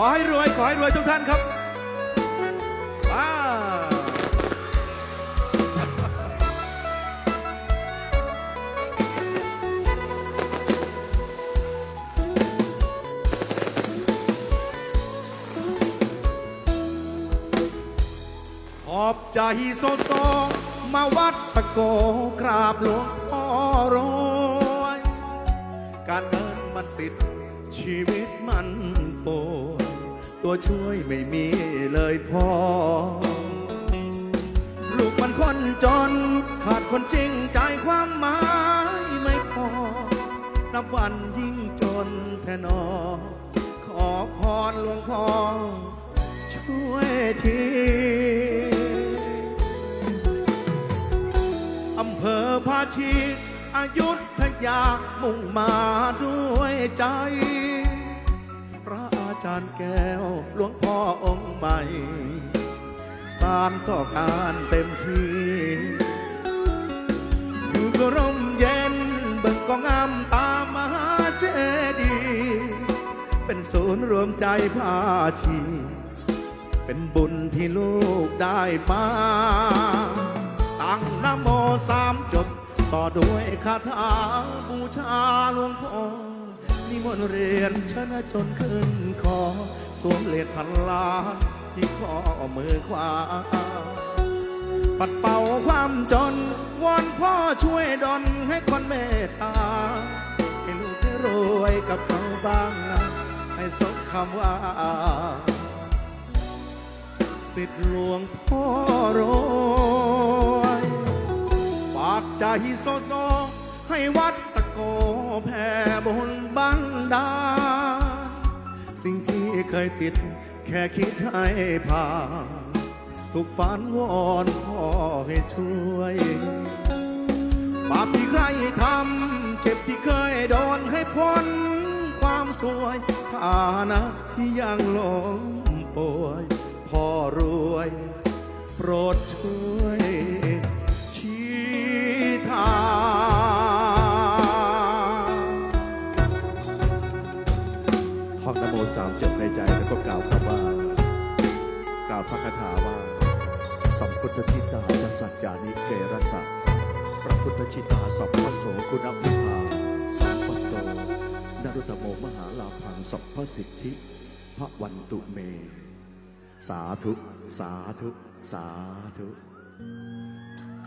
อให้รวย ขอให้รวยทุกท่านครับว้าขอบใจโซโซมาวัดตะโกกราบหลวงพ่อรวย การเงินมันติดชีวิตมัน ตัวช่วยไม่มีเลยพอ ลูกมันคนจน ขาดคนจริงใจความหมายไม่พอ นับวันยิ่งจนแทนอ ขอพรหลวงพ่อช่วยทีอำเภอภาชีอายุทยามุ่งมาด้วยใจ จารย์แก้วหลวงพ่อองค์ใหม่สารต่อการเต็มที่ อยู่ก็ร่มเย็นเบิ่งก็งามตามมหาเจดีย์เป็นศูนย์รวมใจภาชี เป็นบุญที่ลูกได้มาตั้งนโมสามจบ ต่อด้วยคาถาบูชาหลวงพ่อ นิมนต์เรียนชนะจนขึ้นคอ สวมเหรียญพันล้านที่ข้อมือขวา ปัดเป่าความจน วอนพ่อช่วยดลให้คนเมตตา ให้ลูกได้รวยกับเขาบ้างนะ ให้สมคำว่า สิทธิหลวงพ่อรวยฝากใจโซโซให้วัด โกแผ่บนบันดาลสิ่งที่เคยติดแค่คิดให้ผ่านทุกฝันวอนพ่อให้ช่วย บาปที่ใครทำเจ็บที่เคยโดนให้พ้นความสวยฐานะที่ยังหลงป่วยพ่อรวย โปรดช่วย สามจบในใจแล้วก็กล่าวคำว่ากล่าวพระคาถาว่าสัมพุทธทิตาจสัจจานิเกรสสะพระพุทธชิตาสัพพโสคุณพิภาสัมปโตนรุตโมมหาลาพังสัพพสิทธิพระวันตุเม สาธุ สาธุ สาธุ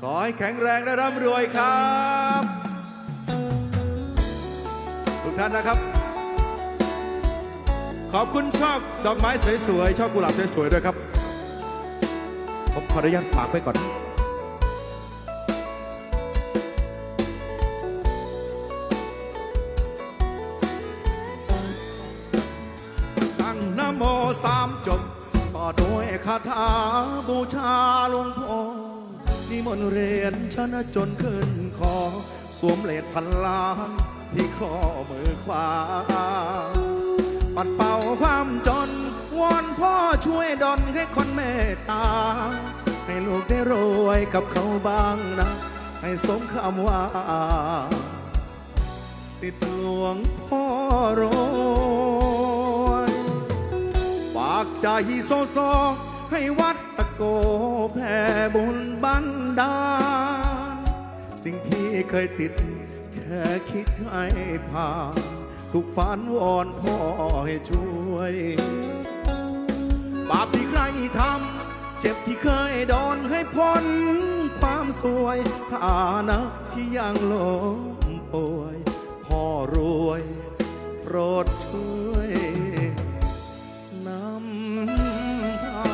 ขอให้แข็งแรงและร่ำรวยครับ ทุกท่านนะครับ ขอบคุณช่อดอกไม้สวยๆช่อกุหลาบสวยๆด้วยครับ ผมขออนุญาตฝากไว้ก่อน ตั้งนโมสามจบ ต่อด้วยคาถาบูชาหลวงพ่อนิมนต์เรียนชนะจนขึ้นคอ สวมเหรียญพันล้านที่ข้อมือขวา กับเขาบ้างนะ ให้สมคำว่า สิทธิหลวงพ่อรวยฝากใจโซโซให้วัดตะโกแผ่บุญบันดาล สิ่งที่เคยติด แค่คิดให้ผ่านทุกฝันวอนพ่อให้ช่วย บาปที่ใครทำ เจ็บที่เคยโดนให้พ้นความสวยฐานะที่ยังหลงป่วย พ่อรวยโปรดช่วยนำพา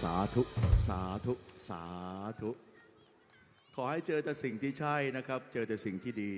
สาธุ สาธุ สาธุ ขอให้เจอแต่สิ่งที่ใช่นะครับ เจอแต่สิ่งที่ดี